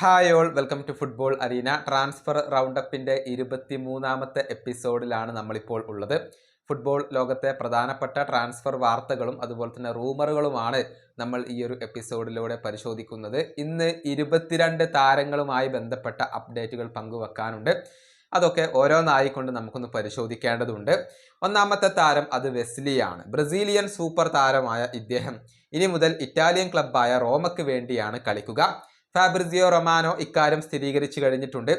Hi all welcome to football arena transfer റൗണ്ടപ്പിന്റെ ഇരുപത്തി മൂന്നാമത്തെ എപ്പിസോഡിലാണ് നമ്മളിപ്പോൾ ഉള്ളത്. ഫുട്ബോൾ ലോകത്തെ പ്രധാനപ്പെട്ട ട്രാൻസ്ഫർ വാർത്തകളും അതുപോലെ തന്നെ റൂമറുകളുമാണ് നമ്മൾ ഈ ഒരു എപ്പിസോഡിലൂടെ പരിശോധിക്കുന്നത്. ഇന്ന് ഇരുപത്തിരണ്ട് താരങ്ങളുമായി ബന്ധപ്പെട്ട അപ്ഡേറ്റുകൾ പങ്കുവെക്കാനുണ്ട്. അതൊക്കെ ഓരോന്നായിക്കൊണ്ട് നമുക്കൊന്ന് പരിശോധിക്കേണ്ടതുണ്ട്. ഒന്നാമത്തെ താരം അത് വെസ്ലിയാണ് ബ്രസീലിയൻ സൂപ്പർ താരമായ ഇദ്ദേഹം ഇനി മുതൽ ഇറ്റാലിയൻ ക്ലബ്ബായ റോമയ്ക്ക് വേണ്ടിയാണ് കളിക്കുക. ഫാബ്രിസിയോ റൊമാനോ ഇക്കാര്യം സ്ഥിരീകരിച്ചു കഴിഞ്ഞിട്ടുണ്ട്.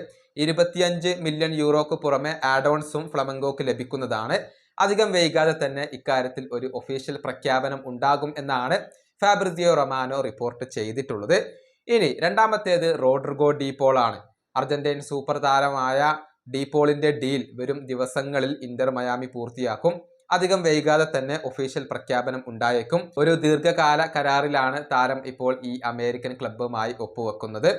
ഇരുപത്തിയഞ്ച് മില്യൺ യൂറോക്ക് പുറമെ ആഡോൺസും ഫ്ലമങ്കോക്ക് ലഭിക്കുന്നതാണ്. അധികം വൈകാതെ തന്നെ ഇക്കാര്യത്തിൽ ഒരു ഒഫീഷ്യൽ പ്രഖ്യാപനം ഉണ്ടാകും എന്നാണ് ഫാബ്രിസിയോ റൊമാനോ റിപ്പോർട്ട് ചെയ്തിട്ടുള്ളത്. ഇനി രണ്ടാമത്തേത് റോഡ്രിഗോ ആണ് അർജന്റീൻ സൂപ്പർ താരമായ ഡീപോളിന്റെ ഡീൽ വരും ദിവസങ്ങളിൽ ഇന്റർ മയാമി പൂർത്തിയാക്കും. അധികം വൈകാതെ തന്നെ ഒഫീഷ്യൽ പ്രഖ്യാപനം ഉണ്ടായേക്കും. ഒരു ദീർഘകാല കരാറിലാണ് താരം ഇപ്പോൾ ഈ അമേരിക്കൻ ക്ലബ്ബുമായി ഒപ്പുവെക്കുന്നത്.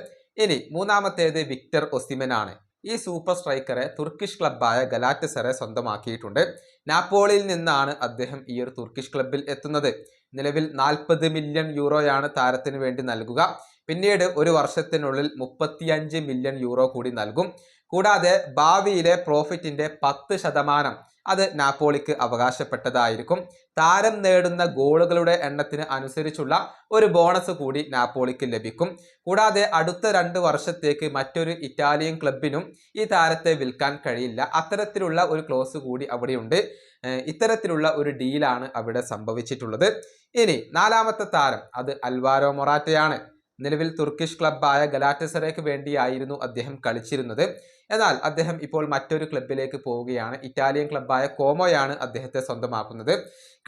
ഇനി മൂന്നാമത്തേത് വിക്ടർ ഒസിമൻ ആണ് ഈ സൂപ്പർ സ്ട്രൈക്കറെ തുർക്കിഷ് ക്ലബ്ബായ ഗലാറ്റസറെ സ്വന്തമാക്കിയിട്ടുണ്ട്. നാപ്പോളിയിൽ നിന്നാണ് അദ്ദേഹം ഈ ഒരു തുർക്കിഷ് ക്ലബ്ബിൽ എത്തുന്നത്. നിലവിൽ നാൽപ്പത് മില്യൺ യൂറോയാണ് താരത്തിന് വേണ്ടി നൽകുക. പിന്നീട് ഒരു വർഷത്തിനുള്ളിൽ മുപ്പത്തിയഞ്ച് മില്യൺ യൂറോ കൂടി നൽകും. കൂടാതെ ഭാവിയിലെ പ്രോഫിറ്റിന്റെ പത്ത് ശതമാനം അത് നാപ്പോളിക്ക് അവകാശപ്പെട്ടതായിരിക്കും. താരം നേടുന്ന ഗോളുകളുടെ എണ്ണത്തിന് അനുസരിച്ചുള്ള ഒരു ബോണസ് കൂടി നാപ്പോളിക്ക് ലഭിക്കും. കൂടാതെ അടുത്ത രണ്ട് വർഷത്തേക്ക് മറ്റൊരു ഇറ്റാലിയൻ ക്ലബിനും ഈ താരത്തെ വിൽക്കാൻ കഴിയില്ല. അത്തരത്തിലുള്ള ഒരു ക്ലോസ് കൂടി അവിടെയുണ്ട്. ഇത്തരത്തിലുള്ള ഒരു ഡീലാണ് അവിടെ സംഭവിച്ചിട്ടുള്ളത്. ഇനി നാലാമത്തെ താരം അത് അൽവാരോ മൊറാറ്റയാണ്. നിലവിൽ തുർക്കിഷ് ക്ലബ്ബായ ഗലാറ്റസറയ്ക്ക് വേണ്ടിയായിരുന്നു അദ്ദേഹം കളിച്ചിരുന്നത്. എന്നാൽ അദ്ദേഹം ഇപ്പോൾ മറ്റൊരു ക്ലബിലേക്ക് പോവുകയാണ്. ഇറ്റാലിയൻ ക്ലബ്ബായ കോമോയാണ് അദ്ദേഹത്തെ സ്വന്തമാക്കുന്നത്.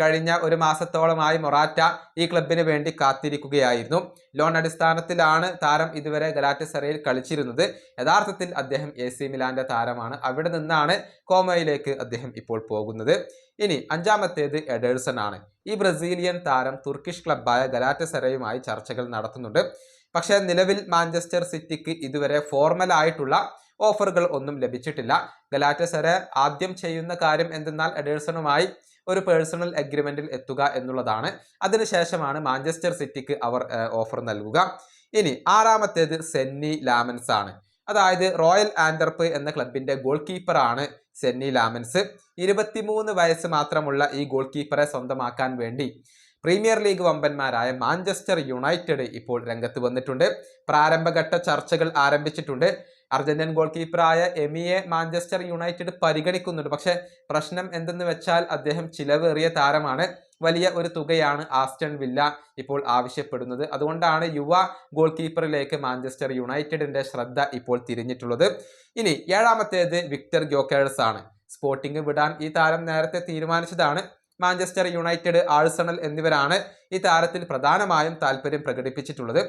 കഴിഞ്ഞ ഒരു മാസത്തോളമായി മൊറാറ്റ ഈ ക്ലബിന് വേണ്ടി കാത്തിരിക്കുകയായിരുന്നു. ലോൺ അടിസ്ഥാനത്തിലാണ് താരം ഇതുവരെ ഗലാറ്റസറയിൽ കളിച്ചിരുന്നത്. യഥാർത്ഥത്തിൽ അദ്ദേഹം എ സി മിലാന്റെ താരമാണ്. അവിടെ നിന്നാണ് കോമോയിലേക്ക് അദ്ദേഹം ഇപ്പോൾ പോകുന്നത്. ഇനി അഞ്ചാമത്തേത് എഡേഴ്സൺ ആണ്. ഈ ബ്രസീലിയൻ താരം തുർക്കിഷ് ക്ലബ്ബായ ഗലാറ്റസറയുമായി ചർച്ചകൾ നടത്തുന്നുണ്ട്. പക്ഷേ നിലവിൽ മാഞ്ചസ്റ്റർ സിറ്റിക്ക് ഇതുവരെ ഫോർമൽ ആയിട്ടുള്ള ഓഫറുകൾ ഒന്നും ലഭിച്ചിട്ടില്ല. ഗലാറ്റസറെ ആദ്യം ചെയ്യുന്ന കാര്യം എന്തെന്നാൽ എഡേഴ്സണുമായി ഒരു പേഴ്സണൽ അഗ്രിമെന്റിൽ എത്തുക എന്നുള്ളതാണ്. അതിനുശേഷമാണ് മാഞ്ചസ്റ്റർ സിറ്റിക്ക് അവർ ഓഫർ നൽകുക. ഇനി ആറാമത്തേത് സെന്നി ലാമൻസ് ആണ്. അതായത് റോയൽ ആൻഡർപ്പ് എന്ന ക്ലബിന്റെ ഗോൾ കീപ്പറാണ് സെന്നി ലാമൻസ്. ഇരുപത്തിമൂന്ന് വയസ്സ് മാത്രമുള്ള ഈ ഗോൾ കീപ്പറെ സ്വന്തമാക്കാൻ വേണ്ടി പ്രീമിയർ ലീഗ് വമ്പന്മാരായ മാഞ്ചസ്റ്റർ യുണൈറ്റഡ് ഇപ്പോൾ രംഗത്ത് വന്നിട്ടുണ്ട്. പ്രാരംഭഘട്ട ചർച്ചകൾ ആരംഭിച്ചിട്ടുണ്ട്. അർജന്റീൻ ഗോൾ കീപ്പറായ എമിയെ മാഞ്ചസ്റ്റർ യുണൈറ്റഡ് പരിഗണിക്കുന്നുണ്ട്. പക്ഷേ പ്രശ്നം എന്തെന്ന് വെച്ചാൽ അദ്ദേഹം ചിലവേറിയ താരമാണ്. വലിയ ഒരു തുകയാണ് ആസ്റ്റൺ വില്ല ഇപ്പോൾ ആവശ്യപ്പെടുന്നത്. അതുകൊണ്ടാണ് യുവ ഗോൾ കീപ്പറിലേക്ക് മാഞ്ചസ്റ്റർ യുണൈറ്റഡിന്റെ ശ്രദ്ധ ഇപ്പോൾ തിരിഞ്ഞിട്ടുള്ളത്. ഇനി ഏഴാമത്തേത് വിക്ടർ ഗ്യോക്കേഴ്സ് ആണ്. സ്പോർട്ടിംഗ് വിടാൻ ഈ താരം നേരത്തെ തീരുമാനിച്ചതാണ്. മാഞ്ചസ്റ്റർ യുണൈറ്റഡ് ആഴ്സണൽ എന്നിവരാണ് ഈ താരത്തിൽ പ്രധാനമായും താല്പര്യം പ്രകടിപ്പിച്ചിട്ടുള്ളത്.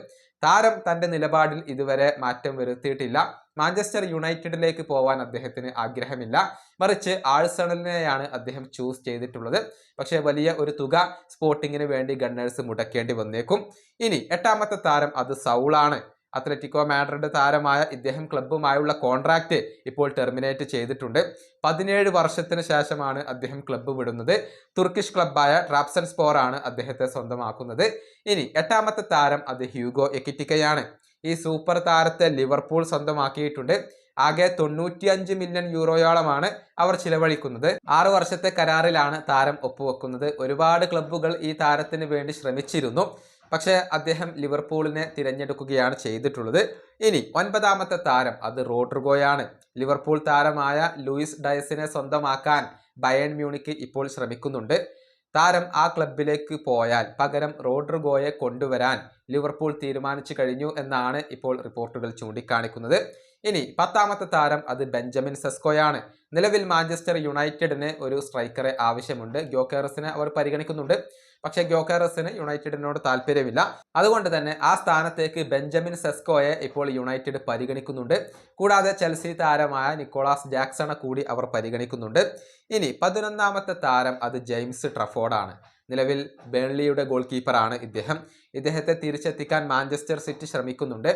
താരം തന്റെ നിലപാടിൽ ഇതുവരെ മാറ്റം വരുത്തിയിട്ടില്ല. മാഞ്ചസ്റ്റർ യുണൈറ്റഡിലേക്ക് പോവാൻ അദ്ദേഹത്തിന് ആഗ്രഹമില്ല. മറിച്ച് ആഴ്സണലിനെയാണ് അദ്ദേഹം ചൂസ് ചെയ്തിട്ടുള്ളത്. പക്ഷേ വലിയ ഒരു തുക സ്പോർട്ടിങ്ങിന് വേണ്ടി ഗണ്ണേഴ്സ് മുടക്കേണ്ടി വന്നേക്കും. ഇനി എട്ടാമത്തെ താരം അത് സൗളാണ്. അത്ലറ്റിക്കോ മാഡ്രിഡ് താരമായ ഇദ്ദേഹം ക്ലബ്ബുമായുള്ള കോൺട്രാക്റ്റ് ഇപ്പോൾ ടെർമിനേറ്റ് ചെയ്തിട്ടുണ്ട്. പതിനേഴ് വർഷത്തിന് ശേഷമാണ് അദ്ദേഹം ക്ലബ്ബ് വിടുന്നത്. തുർക്കിഷ് ക്ലബ്ബായ ട്രാപ്സൺ ആണ് അദ്ദേഹത്തെ സ്വന്തമാക്കുന്നത്. ഇനി എട്ടാമത്തെ താരം അത് ഹ്യൂഗോ എക്കിറ്റിക്കയാണ്. ഈ സൂപ്പർ താരത്തെ ലിവർപൂൾ സ്വന്തമാക്കിയിട്ടുണ്ട്. ആകെ തൊണ്ണൂറ്റിയഞ്ച് മില്യൺ യൂറോയോളമാണ് അവർ ചിലവഴിക്കുന്നത്. ആറു വർഷത്തെ കരാറിലാണ് താരം ഒപ്പുവെക്കുന്നത്. ഒരുപാട് ക്ലബ്ബുകൾ ഈ താരത്തിന് വേണ്ടി ശ്രമിച്ചിരുന്നു. പക്ഷേ അദ്ദേഹം ലിവർപൂളിനെ തിരഞ്ഞെടുക്കുകയാണ് ചെയ്തിട്ടുള്ളത്. ഇനി ഒൻപതാമത്തെ താരം അത് റോഡ്രിഗോയാണ്. ലിവർപൂൾ താരമായ ലൂയിസ് ഡയസിനെ സ്വന്തമാക്കാൻ ബയൺ മ്യൂണിക്ക് ഇപ്പോൾ ശ്രമിക്കുന്നുണ്ട്. താരം ആ ക്ലബിലേക്ക് പോയാൽ പകരം റോഡ്രിഗോയെ കൊണ്ടുവരാൻ ലിവർപൂൾ തീരുമാനിച്ചു കഴിഞ്ഞു എന്നാണ് ഇപ്പോൾ റിപ്പോർട്ടുകൾ ചൂണ്ടിക്കാണിക്കുന്നത്. ഇനി പത്താമത്തെ താരം അത് ബെഞ്ചമിൻ സെസ്കോയാണ്. നിലവിൽ മാഞ്ചസ്റ്റർ യുണൈറ്റഡിന് ഒരു സ്ട്രൈക്കറെ ആവശ്യമുണ്ട്. ഗ്യോക്കേറസിനെ അവർ പരിഗണിക്കുന്നുണ്ട്. പക്ഷേ ഗ്യോക്കേറസിന് യുണൈറ്റഡിനോട് താല്പര്യമില്ല. അതുകൊണ്ട് തന്നെ ആ സ്ഥാനത്തേക്ക് ബെഞ്ചമിൻ സെസ്കോയെ ഇപ്പോൾ യുണൈറ്റഡ് പരിഗണിക്കുന്നുണ്ട്. കൂടാതെ ചെൽസി താരമായ നിക്കോളാസ് ജാക്സണെ കൂടി അവർ പരിഗണിക്കുന്നുണ്ട്. ഇനി പതിനൊന്നാമത്തെ താരം അത് ജെയിംസ് ട്രഫോർഡാണ്. നിലവിൽ ബേൺലിയുടെ ഗോൾ കീപ്പറാണ് ഇദ്ദേഹം. ഇദ്ദേഹത്തെ തിരിച്ചെത്തിക്കാൻ മാഞ്ചസ്റ്റർ സിറ്റി ശ്രമിക്കുന്നുണ്ട്.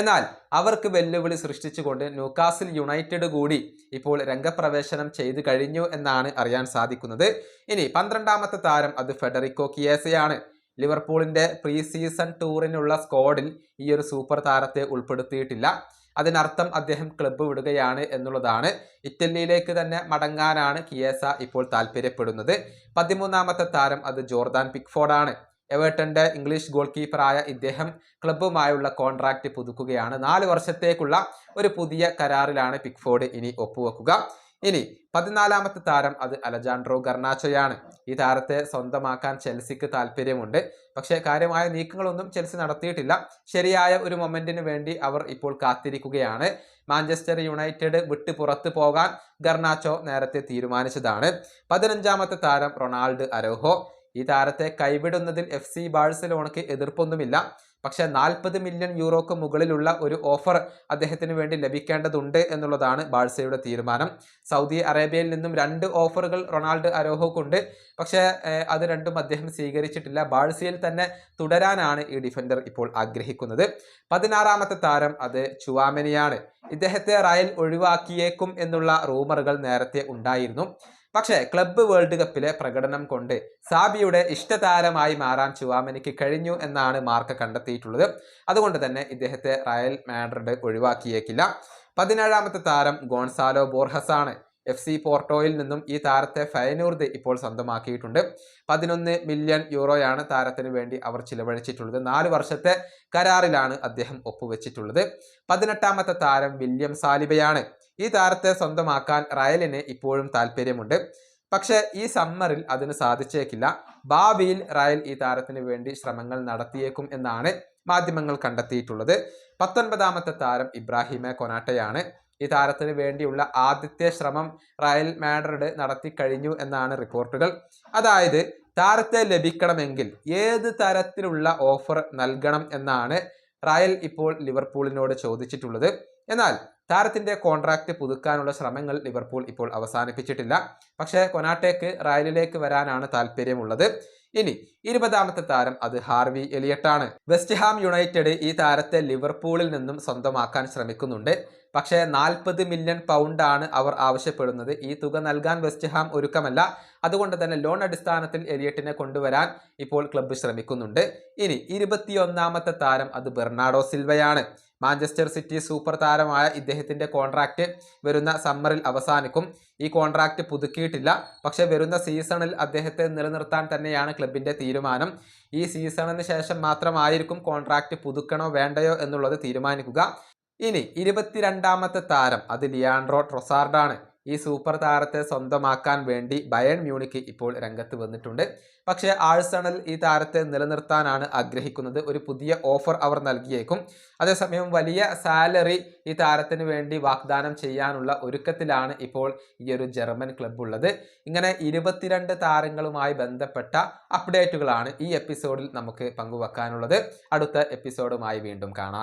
എന്നാൽ അവർക്ക് വെല്ലുവിളി സൃഷ്ടിച്ചുകൊണ്ട് ന്യൂക്കാസിൽ യുണൈറ്റഡ് കൂടി ഇപ്പോൾ രംഗപ്രവേശനം ചെയ്തു കഴിഞ്ഞു എന്നാണ് അറിയാൻ സാധിക്കുന്നത്. ഇനി പന്ത്രണ്ടാമത്തെ താരം അത് ഫെഡറിക്കോ കിയേസയാണ്. ലിവർപൂളിന്റെ പ്രീ സീസൺ ടൂറിനുള്ള സ്ക്വാഡിൽ ഈ ഒരു സൂപ്പർ താരത്തെ ഉൾപ്പെടുത്തിയിട്ടില്ല. അതിനർത്ഥം അദ്ദേഹം ക്ലബ്ബ് വിടുകയാണ് എന്നുള്ളതാണ്. ഇറ്റലിയിലേക്ക് തന്നെ മടങ്ങാനാണ് കിയേസ ഇപ്പോൾ താല്പര്യപ്പെടുന്നത്. പതിമൂന്നാമത്തെ താരം അത് ജോർദാൻ പിക്ഫോർഡാണ്. എവേർട്ടന്റെ ഇംഗ്ലീഷ് ഗോൾ കീപ്പറായ ഇദ്ദേഹം ക്ലബ്ബുമായുള്ള കോൺട്രാക്റ്റ് പുതുക്കുകയാണ്. നാല് വർഷത്തേക്കുള്ള ഒരു പുതിയ കരാറിലാണ് പിക്ഫോർഡ് ഇനി ഒപ്പുവെക്കുക. ഇനി പതിനാലാമത്തെ താരം അത് അലജാൻഡ്രോ ഗർണാച്ചോയാണ്. ഈ താരത്തെ സ്വന്തമാക്കാൻ ചെൽസിക്ക് താല്പര്യമുണ്ട് പക്ഷേ കാര്യമായ നീക്കങ്ങളൊന്നും ചെൽസി നടത്തിയിട്ടില്ല. ശരിയായ ഒരു മൊമെന്റിന് വേണ്ടി അവർ ഇപ്പോൾ കാത്തിരിക്കുകയാണ്. മാഞ്ചസ്റ്റർ യുണൈറ്റഡ് വിട്ട് പുറത്തു പോകാൻ ഗർണാച്ചോ നേരത്തെ തീരുമാനിച്ചതാണ്. പതിനഞ്ചാമത്തെ താരം റൊണാൾഡ് അരോഹോ. ഈ താരത്തെ കൈവിടുന്നതിൽ എഫ് സി ബാഴ്സലോണയ്ക്ക് എതിർപ്പൊന്നുമില്ല. പക്ഷേ നാൽപ്പത് മില്യൺ യൂറോക്ക് മുകളിലുള്ള ഒരു ഓഫർ അദ്ദേഹത്തിന് വേണ്ടി ലഭിക്കേണ്ടതുണ്ട് എന്നുള്ളതാണ് ബാഴ്സയുടെ തീരുമാനം. സൗദി അറേബ്യയിൽ നിന്നും രണ്ട് ഓഫറുകൾ റൊണാൾഡ് അരോഹോക്കുണ്ട്. പക്ഷേ അത് രണ്ടും അദ്ദേഹം സ്വീകരിച്ചിട്ടില്ല. ബാഴ്സയിൽ തന്നെ തുടരാനാണ് ഈ ഡിഫൻഡർ ഇപ്പോൾ ആഗ്രഹിക്കുന്നത്. പതിനാറാമത്തെ താരം അത് ചുവാമനിയാണ്. ഇദ്ദേഹത്തെ റയൽ ഒഴിവാക്കിയേക്കും എന്നുള്ള റൂമറുകൾ നേരത്തെ ഉണ്ടായിരുന്നു. പക്ഷേ ക്ലബ്ബ് വേൾഡ് കപ്പിലെ പ്രകടനം കൊണ്ട് സാബിയുടെ ഇഷ്ടതാരമായി മാറാൻ ചുവാമനിക്ക് കഴിഞ്ഞു എന്നാണ് മാർക്ക് കണ്ടെത്തിയിട്ടുള്ളത്. അതുകൊണ്ട് തന്നെ ഇദ്ദേഹത്തെ റയൽ മാഡ്രിഡ് ഒഴിവാക്കിയേക്കില്ല. പതിനേഴാമത്തെ താരം ഗോൺസാലോ ബോർഹസ് ആണ്. എഫ് സി പോർട്ടോയിൽ നിന്നും ഈ താരത്തെ ഫയനൂർദ് ഇപ്പോൾ സ്വന്തമാക്കിയിട്ടുണ്ട്. പതിനൊന്ന് മില്യൺ യൂറോയാണ് താരത്തിന് വേണ്ടി അവർ ചിലവഴിച്ചിട്ടുള്ളത്. നാല് വർഷത്തെ കരാറിലാണ് അദ്ദേഹം ഒപ്പുവെച്ചിട്ടുള്ളത്. പതിനെട്ടാമത്തെ താരം വില്യം സാലിബയാണ്. ഈ താരത്തെ സ്വന്തമാക്കാൻ റയലിന് ഇപ്പോഴും താല്പര്യമുണ്ട്. പക്ഷേ ഈ സമ്മറിൽ അതിന് സാധിച്ചേക്കില്ല. ഭാവിയിൽ റയൽ ഈ താരത്തിന് വേണ്ടി ശ്രമങ്ങൾ നടത്തിയേക്കും എന്നാണ് മാധ്യമങ്ങൾ കണ്ടെത്തിയിട്ടുള്ളത്. പത്തൊൻപതാമത്തെ താരം ഇബ്രാഹിമെ കൊനാട്ടയാണ്. ഈ താരത്തിന് വേണ്ടിയുള്ള ആദ്യത്തെ ശ്രമം റയൽ മാഡ്രിഡ് നടത്തി കഴിഞ്ഞു എന്നാണ് റിപ്പോർട്ടുകൾ. അതായത് താരത്തെ ലഭിക്കണമെങ്കിൽ ഏത് തരത്തിലുള്ള ഓഫർ നൽകണം എന്നാണ് റയൽ ഇപ്പോൾ ലിവർപൂളിനോട് ചോദിച്ചിട്ടുള്ളത്. എന്നാൽ താരത്തിന്റെ കോൺട്രാക്റ്റ് പുതുക്കാനുള്ള ശ്രമങ്ങൾ ലിവർപൂൾ ഇപ്പോൾ അവസാനിപ്പിച്ചിട്ടില്ല. പക്ഷേ കൊനാട്ടേക്ക് റയലിലേക്ക് വരാനാണ് താല്പര്യമുള്ളത്. ഇനി ഇരുപതാമത്തെ താരം അത് ഹാർവി എലിയട്ടാണ്. വെസ്റ്റ് ഹാം യുണൈറ്റഡ് ഈ താരത്തെ ലിവർപൂളിൽ നിന്നും സ്വന്തമാക്കാൻ ശ്രമിക്കുന്നുണ്ട്. പക്ഷേ നാൽപ്പത് മില്യൺ പൗണ്ടാണ് അവർ ആവശ്യപ്പെടുന്നത്. ഈ തുക നൽകാൻ വെസ്റ്റ് ഹാം ഒരുക്കമല്ല. അതുകൊണ്ട് തന്നെ ലോൺ അടിസ്ഥാനത്തിൽ എലിയട്ടിനെ കൊണ്ടുവരാൻ ഇപ്പോൾ ക്ലബ്ബ് ശ്രമിക്കുന്നുണ്ട്. ഇനി ഇരുപത്തിയൊന്നാമത്തെ താരം അത് ബെർണാഡോ സിൽവയാണ്. മാഞ്ചസ്റ്റർ സിറ്റി സൂപ്പർ താരമായ ഇദ്ദേഹത്തിന്റെ കോൺട്രാക്റ്റ് വരുന്ന സമ്മറിൽ അവസാനിക്കും. ഈ കോൺട്രാക്റ്റ് പുതുക്കിയിട്ടില്ല. പക്ഷേ വരുന്ന സീസണിൽ അദ്ദേഹത്തെ നിലനിർത്താൻ തന്നെയാണ് ക്ലബിന്റെ തീരുമാനം. ഈ സീസണിന് ശേഷം മാത്രമായിരിക്കും കോൺട്രാക്റ്റ് പുതുക്കണോ വേണ്ടയോ എന്നുള്ളത് തീരുമാനിക്കുക. ഇനി ഇരുപത്തിരണ്ടാമത്തെ താരം അത് ലിയാൻഡ്രോ ട്രൊസാർഡാണ്. ഈ സൂപ്പർ താരത്തെ സ്വന്തമാക്കാൻ വേണ്ടി ബയൺ മ്യൂണിക്ക് ഇപ്പോൾ രംഗത്ത് വന്നിട്ടുണ്ട്. പക്ഷേ ആഴ്സണൽ ഈ താരത്തെ നിലനിർത്താനാണ് ആഗ്രഹിക്കുന്നത്. ഒരു പുതിയ ഓഫർ അവർ നൽകിയേക്കും. അതേസമയം വലിയ സാലറി ഈ താരത്തിന് വേണ്ടി വാഗ്ദാനം ചെയ്യാനുള്ള ഒരുക്കത്തിലാണ് ഇപ്പോൾ ഈ ഒരു ജർമ്മൻ ക്ലബ് ഉള്ളത് ഇങ്ങനെ ഇരുപത്തിരണ്ട് താരങ്ങളുമായി ബന്ധപ്പെട്ട അപ്ഡേറ്റുകളാണ് ഈ എപ്പിസോഡിൽ നമുക്ക് പങ്കുവെക്കാനുള്ളത്. അടുത്ത എപ്പിസോഡുമായി വീണ്ടും കാണാം.